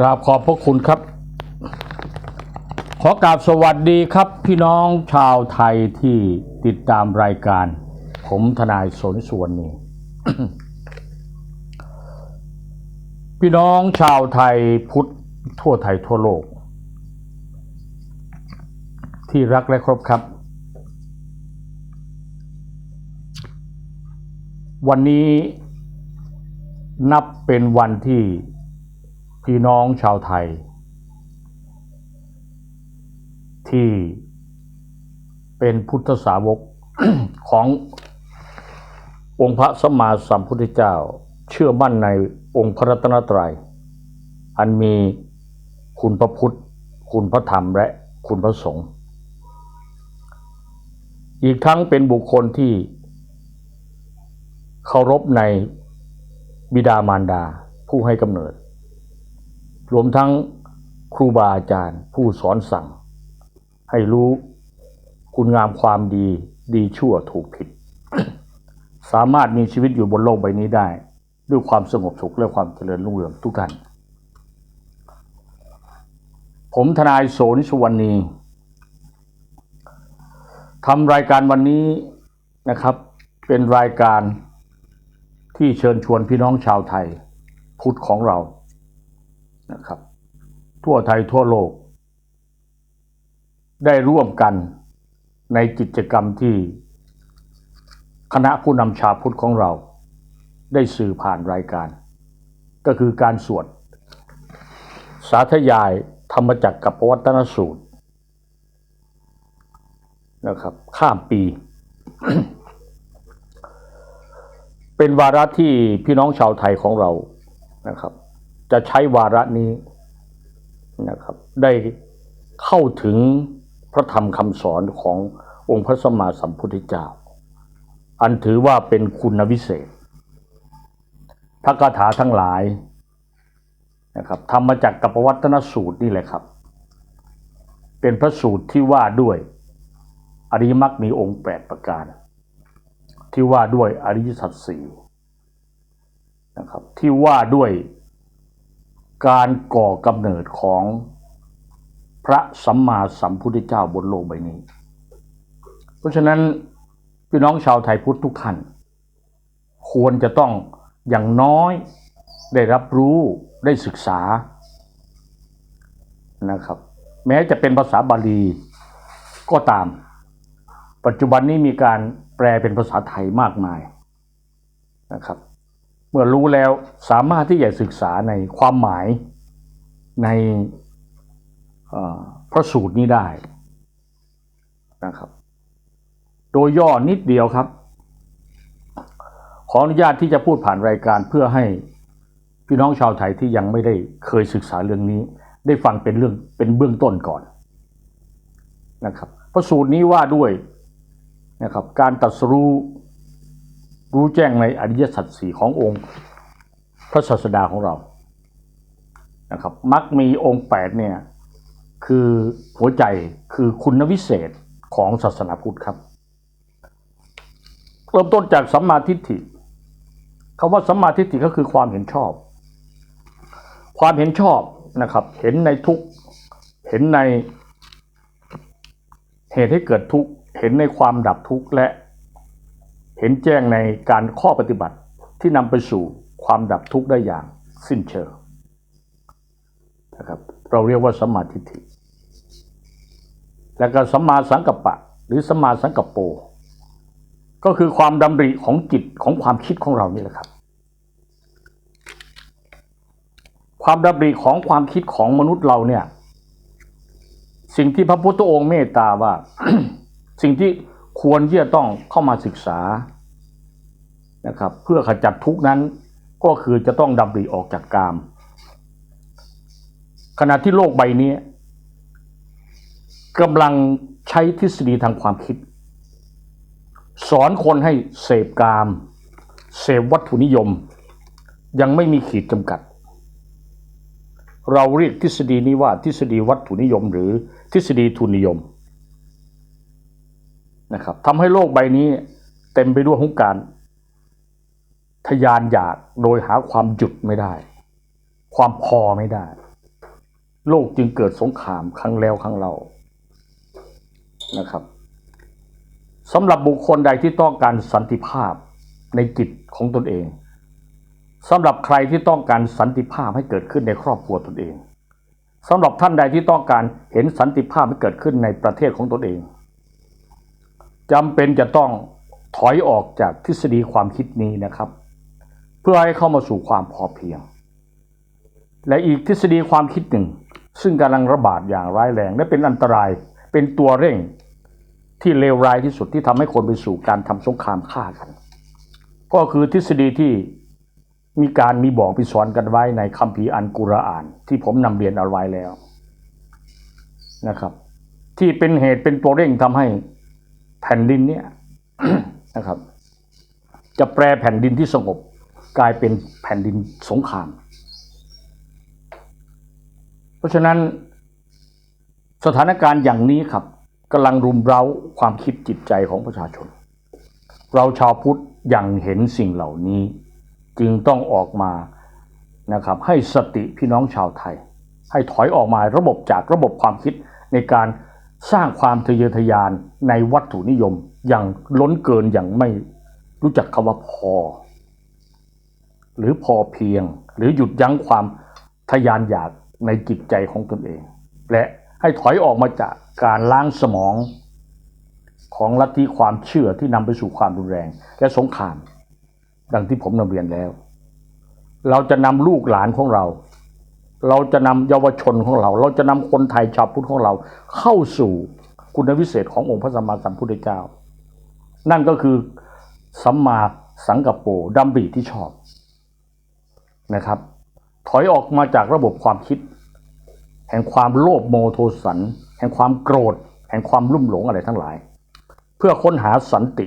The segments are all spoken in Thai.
กราบขอบพระคุณครับ ขอกราบสวัสดีครับพี่น้องชาวไทยที่ติดตามรายการ ผมทนายสนส่วนนี้ พี่น้องชาวไทยพุทธทั่วไทยทั่วโลก ที่รักและครบครับ วันนี้นับเป็นวันที่ พี่น้องชาวไทย ที่เป็นพุทธสาวกขององค์พระสัมมาสัมพุทธเจ้า เชื่อมั่นในองค์พระรัตนตรัย อันมีคุณพระพุทธ คุณพระธรรมและคุณพระสงฆ์อีกทั้งเป็นบุคคลที่เคารพในบิดามารดาผู้ให้กำเนิด รวมทั้งครูบาอาจารย์ ผู้สอนสั่ง ให้รู้คุณงามความดีดีชั่วถูกผิด สามารถมีชีวิตอยู่บนโลกใบนี้ได้ ด้วยความสงบสุขและความเจริญรุ่งเรืองทุกท่าน ผมทนายโสนิสุวรรณีทำรายการวันนี้นะครับ เป็นรายการที่เชิญชวนพี่น้องชาวไทย พุทธของเรา นะครับ ทั่วไทยทั่วโลก ได้ร่วมกันในกิจกรรมที่คณะผู้นำชาพุทธของเรา ได้สื่อผ่านรายการ ก็คือการสวด สาธยายธรรมจักรกับวัตนสูตรนะครับ ข้ามปี เป็นวาระที่พี่น้องชาวไทยของเรานะครับ จะใช้วาระนี้นะครับ ได้เข้าถึงพระธรรมคำสอนขององค์พระสัมมาสัมพุทธเจ้า อันถือว่าเป็นคุณวิเศษ พระคาถาทั้งหลายนะครับทำมาจากกัปวัตนสูตรนี่แหละครับ เป็นพระสูตรที่ว่าด้วยอริยมรรคมีองค์แปดประการ ที่ว่าด้วยอริยสัจสี่นะครับที่ว่าด้วย การก่อกำเนิดของพระสัมมาสัมพุทธเจ้าบนโลกใบนี้ เพราะฉะนั้นพี่น้องชาวไทยพุทธทุกท่านควรจะต้องอย่างน้อยได้รับรู้ได้ศึกษานะครับ แม้จะเป็นภาษาบาลีก็ตาม ปัจจุบันนี้มีการแปลเป็นภาษาไทยมากมายนะครับ เมื่อรู้แล้วสามารถที่จะศึกษาในความหมายในพระสูตรนี้ได้นะครับ โดยย่อนิดเดียวครับ ขออนุญาตที่จะพูดผ่านรายการเพื่อให้พี่น้องชาวไทยที่ยังไม่ได้เคยศึกษาเรื่องนี้ ได้ฟังเป็นเรื่องเป็นเบื้องต้นก่อนนะครับพระสูตรนี้ว่าด้วยนะครับการตรัส รู้แจ้งในอริยสัจสี่ขององค์พระศาสดาของเรานะครับมักมีองค์แปดเนี่ยคือหัวใจคือคุณวิเศษของศาสนาพุทธครับ เริ่มต้นจากสัมมาทิฏฐิคำว่าสัมมาทิฏฐิก็คือความเห็นชอบ ความเห็นชอบนะครับ เห็นในทุกเห็นในเหตุให้เกิดทุกเห็นในความดับทุกและ เห็นแจ้งในการข้อปฏิบัติที่นำไปสู่ความดับทุกข์ได้อย่างสิ้นเชิงนะครับเราเรียกว่าสัมมาทิฏฐิ และก็สัมมาสังกัปปะ หรือสัมมาสังกัปโป ก็คือความดำริของจิตของความคิดของเรานี่แหละครับ ความดำริของความคิดของมนุษย์เราเนี่ย สิ่งที่พระพุทธองค์เมตตาว่า สิ่งที่ ควรที่จะต้องเข้ามาศึกษานะครับ เพื่อขจัดทุกนั้นก็คือจะต้องดำริออกจากกาม ขณะที่โลกใบนี้กำลังใช้ทฤษฎีทางความคิด สอนคนให้เสพกาม เสพวัตถุนิยม ยังไม่มีขีดจำกัด เราเรียกทฤษฎีนี้ว่าทฤษฎีวัตถุนิยมหรือทฤษฎีทุนนิยม นะครับทำให้โลกใบนี้เต็มไปด้วยของการ ทยานอยากโดยหาความหยุดไม่ได้ ความพอไม่ได้ โลกจึงเกิดสงครามครั้งแล้วครั้งเลานะครับสำหรับบุคคลใดที่ต้องการสันติภาพในจิตของตนเองสำหรับใครที่ต้องการสันติภาพให้เกิดขึ้นในครอบครัวตนเองสำหรับท่านใดที่ต้องการเห็นสันติภาพให้เกิดขึ้นในประเทศของตนเอง จำเป็นจะต้องถอยออกจากทฤษฎีความคิดนี้นะครับ เพื่อให้เข้ามาสู่ความพอเพียง และอีกทฤษฎีความคิดหนึ่ง ซึ่งกำลังระบาดอย่างร้ายแรง และเป็นอันตรายเป็นตัวเร่งที่เลวร้ายที่สุดที่ทำให้คนไปสู่การทำสงครามฆ่ากัน ก็คือทฤษฎีที่มีการมีบอกมีสอนกันไว้ในคัมภีร์อันกุรอาน ที่ผมนำเรียนเอาไว้แล้วนะครับ ที่เป็นเหตุเป็นตัวเร่งทำให้ แผ่นดินเนี่ยนะครับ จะแปลแผ่นดินที่สงบ กลายเป็นแผ่นดินสงคราม เพราะฉะนั้นสถานการณ์อย่างนี้ครับกำลังรุมเร้าความคิดจิตใจของประชาชน เราชาวพุทธยังเห็นสิ่งเหล่านี้ จึงต้องออกมานะครับให้สติพี่น้องชาวไทย ให้ถอยออกมาระบบจากระบบความคิดในการ สร้างความทะเยอทะยานในวัตถุนิยมอย่างล้นเกินอย่างไม่รู้จักคำว่าพอ หรือพอเพียง หรือหยุดยั้งความทะยานอยากในจิตใจของตนเอง และให้ถอยออกมาจากการล้างสมองของลัทธิความเชื่อที่นำไปสู่ความรุนแรง และสงคราม ดังที่ผมนำเรียนแล้ว เราจะนำลูกหลานของเรา เราจะนำเยาวชนของเรา เราจะนำคนไทยชาวพุทธของเรา เข้าสู่คุณวิเศษขององค์พระสัมมาสัมพุทธเจ้า นั่นก็คือสัมมาสังกัปโปดัมบีที่ชอบนะครับ ถอยออกมาจากระบบความคิด แห่งความโลภโมโทสัน แห่งความโกรธ แห่งความลุ่มหลงอะไรทั้งหลาย เพื่อค้นหาสันติ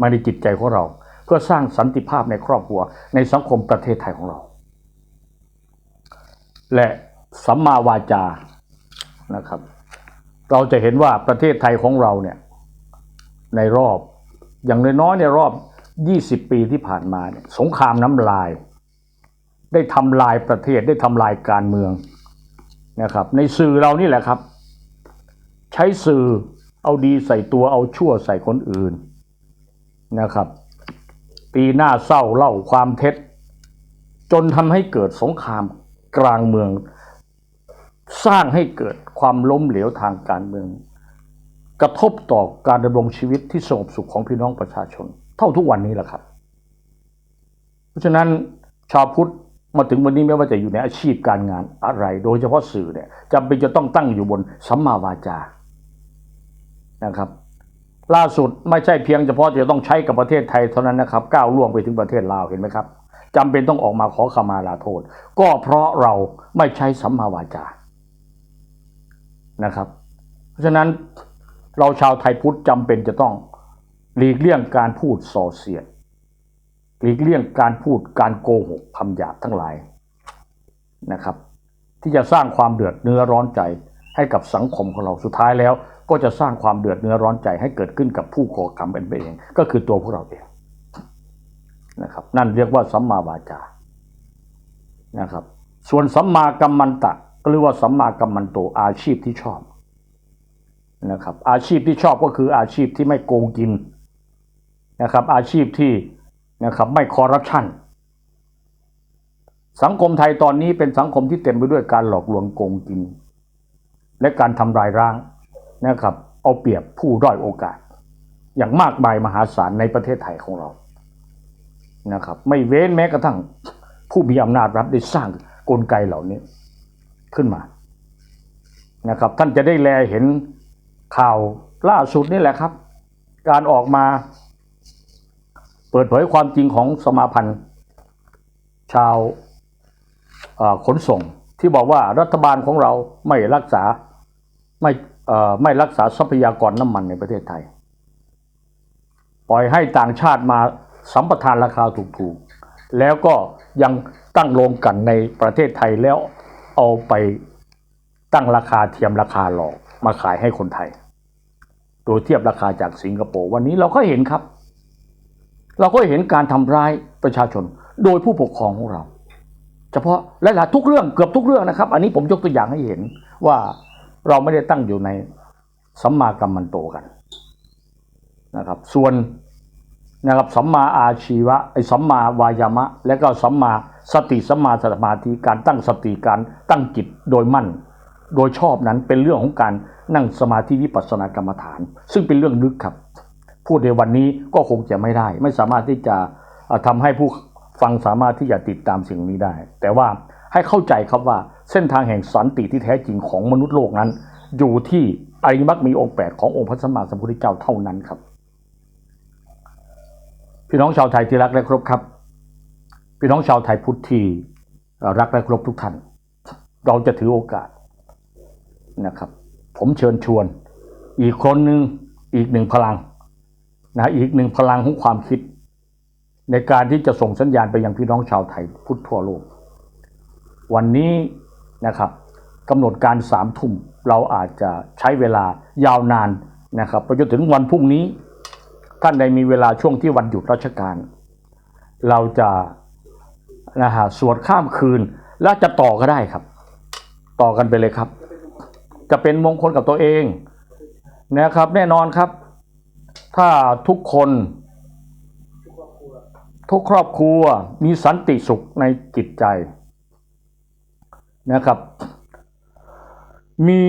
มาในจิตใจของเรา เพื่อสร้างสันติภาพในครอบครัวในสังคมประเทศไทยของเรา และสัมมาวาจานะครับ เราจะเห็นว่าประเทศไทยของเราเนี่ยในรอบอย่างน้อยๆในรอบ 20 ปีที่ผ่านมาเนี่ยสงครามน้ำลาย ได้ทำลายประเทศได้ทำลายการเมืองนะครับ ในสื่อเรานี่แหละครับ ใช้สื่อเอาดีใส่ตัวเอาชั่วใส่คนอื่นนะครับ ตีหน้าเศร้าเล่าความเท็จ จนทำให้เกิดสงคราม กลางเมือง สร้างให้เกิดความล้มเหลวทางการเมือง กระทบต่อการดำรงชีวิตที่สงบสุขของพี่น้องประชาชน เท่าทุกวันนี้แหละครับ เพราะฉะนั้นชาวพุทธมาถึงวันนี้ไม่ว่าจะอยู่ในอาชีพการงานอะไร โดยเฉพาะสื่อเนี่ยจำเป็นจะต้องตั้งอยู่บนสัมมาวาจานะครับ ล่าสุดไม่ใช่เพียงเฉพาะจะต้องใช้กับประเทศไทยเท่านั้นนะครับ ก้าวล่วงไปถึงประเทศลาวเห็นไหมครับ จำเป็นต้องออกมาขอขมาลาโทษ ก็เพราะเราไม่ใช้สัมมาวาจานะครับ เพราะฉะนั้นเราชาวไทยพุทธจำเป็นจะต้องหลีกเลี่ยงการพูดส่อเสียดหลีกเลี่ยงการพูดการโกหกคำหยาบทั้งหลายนะครับ ที่จะสร้างความเดือดเนื้อร้อนใจให้กับสังคมของเราสุดท้ายแล้ว ก็จะสร้างความเดือดเนื้อร้อนใจให้เกิดขึ้นกับผู้ก่อกรรมเป็นไปเอง ก็คือตัวพวกเราเอง นะครับ นั่นเรียกว่าสัมมาวาจานะครับ ส่วนสัมมากัมมันตะ ก็เรียกว่าสัมมากัมมันโตอาชีพที่ชอบนะครับ อาชีพที่ชอบก็คืออาชีพที่ไม่โกงกินนะครับ อาชีพที่นะครับไม่คอร์รัปชันสังคมไทยตอนนี้เป็นสังคมที่เต็มไปด้วยการหลอกลวงโกงกิน และการทำลายร่างนะครับ เอาเปรียบผู้ด้อยโอกาส อย่างมากมายมหาศาลในประเทศไทยของเรา นะครับ ไม่เว้นแม้กระทั่งผู้มีอำนาจรัฐได้สร้างกลไกเหล่านี้ขึ้นมานะครับ ท่านจะได้แลเห็นข่าวล่าสุดนี่แหละครับ การออกมา เปิดเผยความจริงของสมาพันธ์ ชาวขนส่งที่บอกว่ารัฐบาลของเราไม่รักษาไม่ไม่รักษาทรัพยากรน้ำมันในประเทศไทย ปล่อยให้ต่างชาติมา สัมปทานราคาถูกๆ แล้วก็ยังตั้งโรงกันในประเทศไทยแล้วเอาไปตั้งราคาเทียมราคาหลอกมาขายให้คนไทยโดยเทียบราคาจากสิงคโปร์วันนี้เราก็เห็นครับ เราก็เห็นการทำร้ายประชาชนโดยผู้ปกครองของเรา เฉพาะหลายทุกเรื่องเกือบทุกเรื่องนะครับ อันนี้ผมยกตัวอย่างให้เห็นว่าเราไม่ได้ตั้งอยู่ในสัมมากัมมันโตกันนะครับ ส่วน นะครับสัมมาอาชีวะไอ้สัมมาวายามะ และก็สัมมาสติสัมมาสมาธิการตั้งสติการตั้งจิตโดยมั่น โดยชอบนั้นเป็นเรื่องของการนั่งสมาธิวิปัสสนากรรมฐาน ซึ่งเป็นเรื่องลึกครับ พูดในวันนี้ก็คงจะไม่ได้ ไม่สามารถที่จะเอ่อทำให้ผู้ฟังสามารถที่จะติดตามสิ่งนี้ได้ แต่ว่าให้เข้าใจครับว่าเส้นทางแห่งสันติที่แท้จริงของมนุษย์โลกนั้น อยู่ที่อริมรรคมีองค์แปดขององค์พระสัมมาสัมพุทธเจ้าเท่านั้นครับ พี่น้องชาวไทยที่รักและเคารพครับ พี่น้องชาวไทยพุทธที่รักและเคารพทุกท่าน เราจะถือโอกาสนะครับ ผมเชิญชวน อีกคนหนึ่งอีกหนึ่งพลังนะอีกหนึ่งพลังของความคิด ในการที่จะส่งสัญญาณไปยังพี่น้องชาวไทยพุทธทั่วโลก วันนี้นะครับกำหนดการสามทุ่มเราอาจจะใช้เวลายาวนานนะครับไปจนถึงวันพรุ่งนี้ ท่านใดมีเวลาช่วงที่วันหยุดราชการ เราจะนะฮะสวดข้ามคืน แล้วจะต่อก็ได้ครับ ต่อกันไปเลยครับ จะเป็นมงคลกับตัวเองนะครับ แน่นอนครับ ถ้าทุกคน ทุกครอบครัวมีสันติสุขในจิตใจนะครับ มี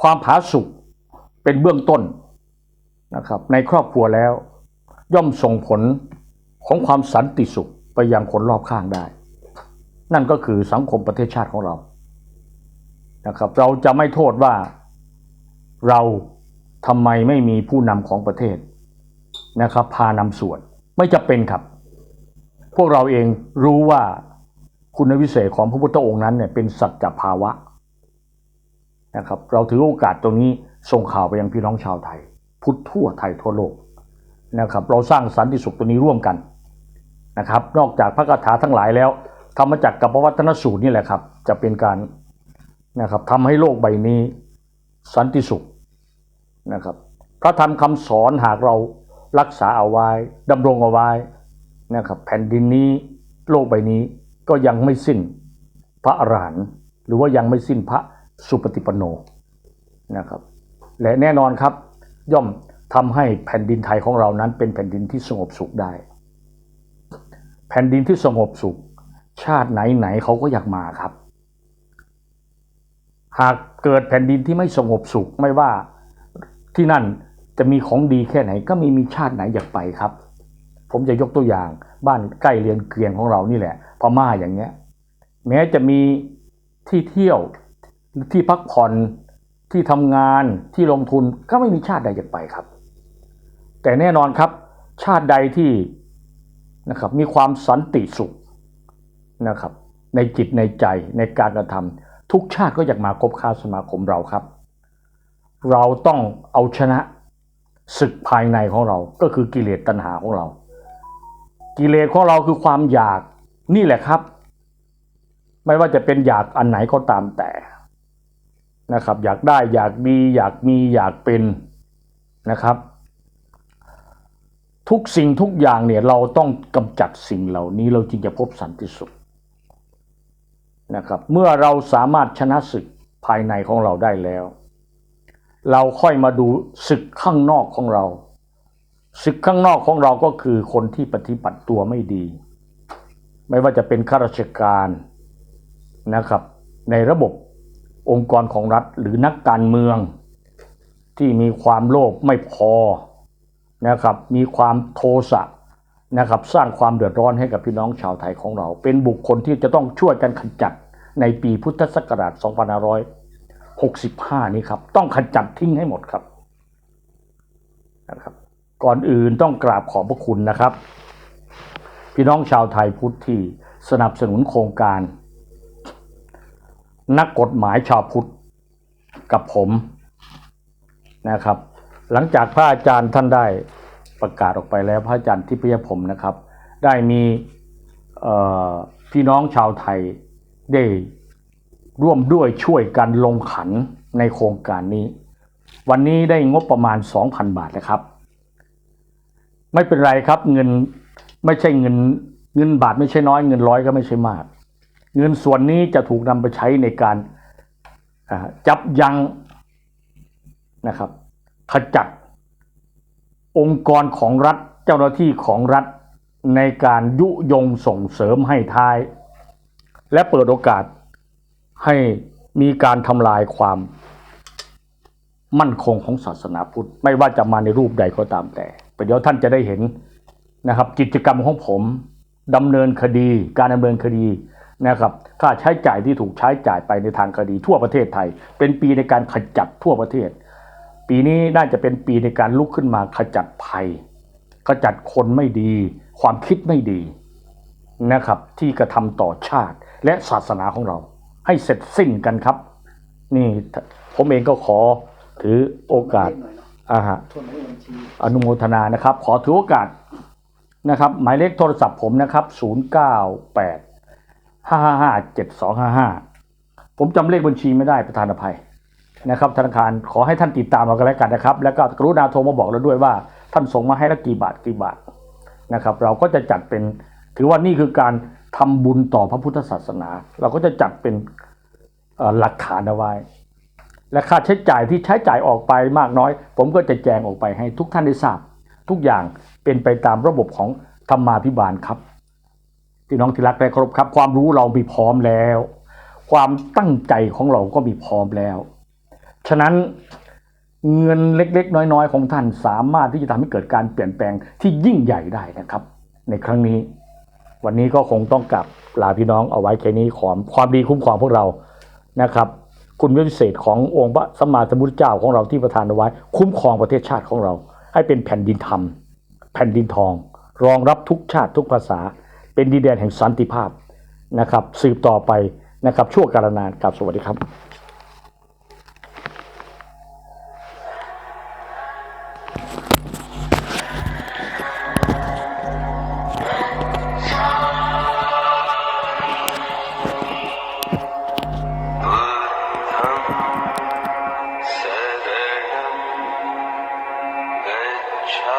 ความผาสุกเป็นเบื้องต้น นะครับในครอบครัวแล้ว ย่อมส่งผลของความสันติสุขไปยังคนรอบข้างได้ นั่นก็คือสังคมประเทศชาติของเรานะครับ เราจะไม่โทษว่าเราทำไมไม่มีผู้นำของประเทศนะครับ พานำส่วนไม่จะเป็นครับ พวกเราเองรู้ว่าคุณวิเศษของพระพุทธองค์นั้นเนี่ยเป็นสัจภาวะนะครับ เราถือโอกาสตรงนี้ส่งข่าวไปยังพี่น้องชาวไทย พุทธทั่วไทยทั่วโลกนะครับเราสร้างสันติสุขตัวนี้ร่วมกันนะครับนอกจากพระคาถาทั้งหลายแล้วธรรมจักรกับปวัตนสูตรนี่แหละครับจะเป็นการนะครับทำให้โลกใบนี้สันติสุขนะครับพระธรรมคำสอนหากเรารักษาเอาไว้ดำรงเอาไว้นะครับแผ่นดินนี้โลกใบนี้ก็ยังไม่สิ้นพระอรหันต์หรือว่ายังไม่สิ้นพระสุปฏิปันโนนะครับและแน่นอนครับ ย่อมทำให้แผ่นดินไทยของเรานั้นเป็นแผ่นดินที่สงบสุขได้ แผ่นดินที่สงบสุข ชาติไหนๆเขาก็อยากมาครับ หากเกิดแผ่นดินที่ไม่สงบสุขไม่ว่าที่นั่นจะมีของดีแค่ไหนก็ไมีมีชาติไหนอยากไปครับ ผมจะยกตัวอย่างบ้านใกล้เรือนเคียงของเรานี่แหละพม่าอย่างเงี้ย แม้จะมีที่เที่ยวที่พักผ่อน ที่ทำงานที่ลงทุนก็ไม่มีชาติใดอยากไปครับ แต่แน่นอนครับ ชาติใดที่นะครับมีความสันติสุขนะครับในจิตในใจในการกระทำทุกชาติก็อยากมาคบค้าสมาคมเราครับ เราต้องเอาชนะศึกภายในของเราก็คือกิเลสตัณหาของเรา กิเลสของเราคือความอยากนี่แหละครับ ไม่ว่าจะเป็นอยากอันไหนก็ตามแต่ นะครับ อยากได้อยากมีอยากมีอยากเป็นนะครับ ทุกสิ่งทุกอย่างเนี่ยเราต้องกำจัดสิ่งเหล่านี้เราจึงจะพบสันติสุขนะครับเมื่อเราสามารถชนะศึกภายในของเราได้แล้ว เราค่อยมาดูศึกข้างนอกของเราศึกข้างนอกของเราก็คือคนที่ปฏิบัติตัวไม่ดี ไม่ว่าจะเป็นข้าราชการนะครับ ในระบบ องค์กรของรัฐหรือนักการเมือง ที่มีความโลภไม่พอนะครับมีความโทสะนะครับสร้างความเดือดร้อนให้กับพี่น้องชาวไทยของเรา เป็นบุคคลที่จะต้องช่วยกันขจัดในปีพุทธศักราช 2565 นี้ครับต้องขจัดทิ้งให้หมดครับนะครับ ก่อนอื่นต้องกราบขอบพระคุณนะครับ พี่น้องชาวไทยพุทธที่สนับสนุนโครงการ นักกฎหมายชาวพุทธกับผมนะครับ หลังจากพระอาจารย์ท่านได้ประกาศออกไปแล้วพระอาจารย์ทิพยผมนะครับ ได้มีพี่น้องชาวไทยได้ร่วมด้วยช่วยกันลงขันในโครงการนี้ วันนี้ได้งบประมาณ 2,000 บาทนะครับ ไม่เป็นไรครับเงินไม่ใช่เงินเงินบาทไม่ใช่น้อยเงินร้อยก็ไม่ใช่มาก เงินส่วนนี้จะถูกนำไปใช้ในการจับยั้งนะครับขจัดองค์กรของรัฐเจ้าหน้าที่ของรัฐในการยุยงส่งเสริมให้ท้าย และเปิดโอกาสให้มีการทำลายความมั่นคงของศาสนาพุทธ ไม่ว่าจะมาในรูปใดก็ตามแต่เดี๋ยวท่านจะได้เห็นนะครับกิจกรรมของผมดำเนินคดี การดำเนินคดี นะครับค่าใช้จ่ายที่ถูกใช้จ่ายไปในทางคดีทั่วประเทศไทย เป็นปีในการขจัดทั่วประเทศ ปีนี้น่าจะเป็นปีในการลุกขึ้นมาขจัดภัย ขจัดคนไม่ดี ความคิดไม่ดีนะครับ ที่กระทำต่อชาติและศาสนาของเรา ให้เสร็จสิ้นกันครับ นี่ผมเองก็ขอถือโอกาสหน่อยเนาะอ่าฮะทวนหายเลขบัญชีอนุโมทนานะครับ ขอถือโอกาสนะครับ หมายเลขโทรศัพท์ผมนะครับ 098 555 7255ผมจำเลขบัญชีไม่ได้ประธานอภัยนะครับธนาคารขอให้ท่านติดตามมากันแล้วกันนะครับ แล้วก็กรุณาโทรมาบอกเราด้วยว่า ท่านส่งมาให้ละกี่บาทกี่บาทนะครับ เราก็จะจัดเป็นถือว่านี่คือการทำบุญต่อพระพุทธศาสนา เราก็จะจัดเป็นหลักฐานเอาไว้ และค่าใช้จ่ายที่ใช้จ่ายออกไปมากน้อย ผมก็จะแจงออกไปให้ทุกท่านได้ทราบ ทุกอย่างเป็นไปตามระบบของธรรมาภิบาลครับ พี่น้องที่รักและเคารพครับ ความรู้เรามีพร้อมแล้ว ความตั้งใจของเราก็มีพร้อมแล้ว ฉะนั้นเงินเล็กๆ น้อยๆ ของท่านสามารถที่จะทำให้เกิดการเปลี่ยนแปลงที่ยิ่งใหญ่ได้นะครับ ในครั้งนี้ วันนี้ก็คงต้องกลับลาพี่น้องเอาไว้แค่นี้ขอความดีคุ้มครองพวกเรานะครับ คุณวิเศษขององค์พระสัมมาสัมพุทธเจ้าของเราที่ประทานเอาไว้ คุ้มครองประเทศชาติของเรา ให้เป็นแผ่นดินธรรม แผ่นดินทอง รองรับทุกชาติทุกภาษา เป็นดินแดนแห่งสันติภาพนะครับ สืบต่อไปนะครับ ชั่วกาลนานกับสวัสดีครับ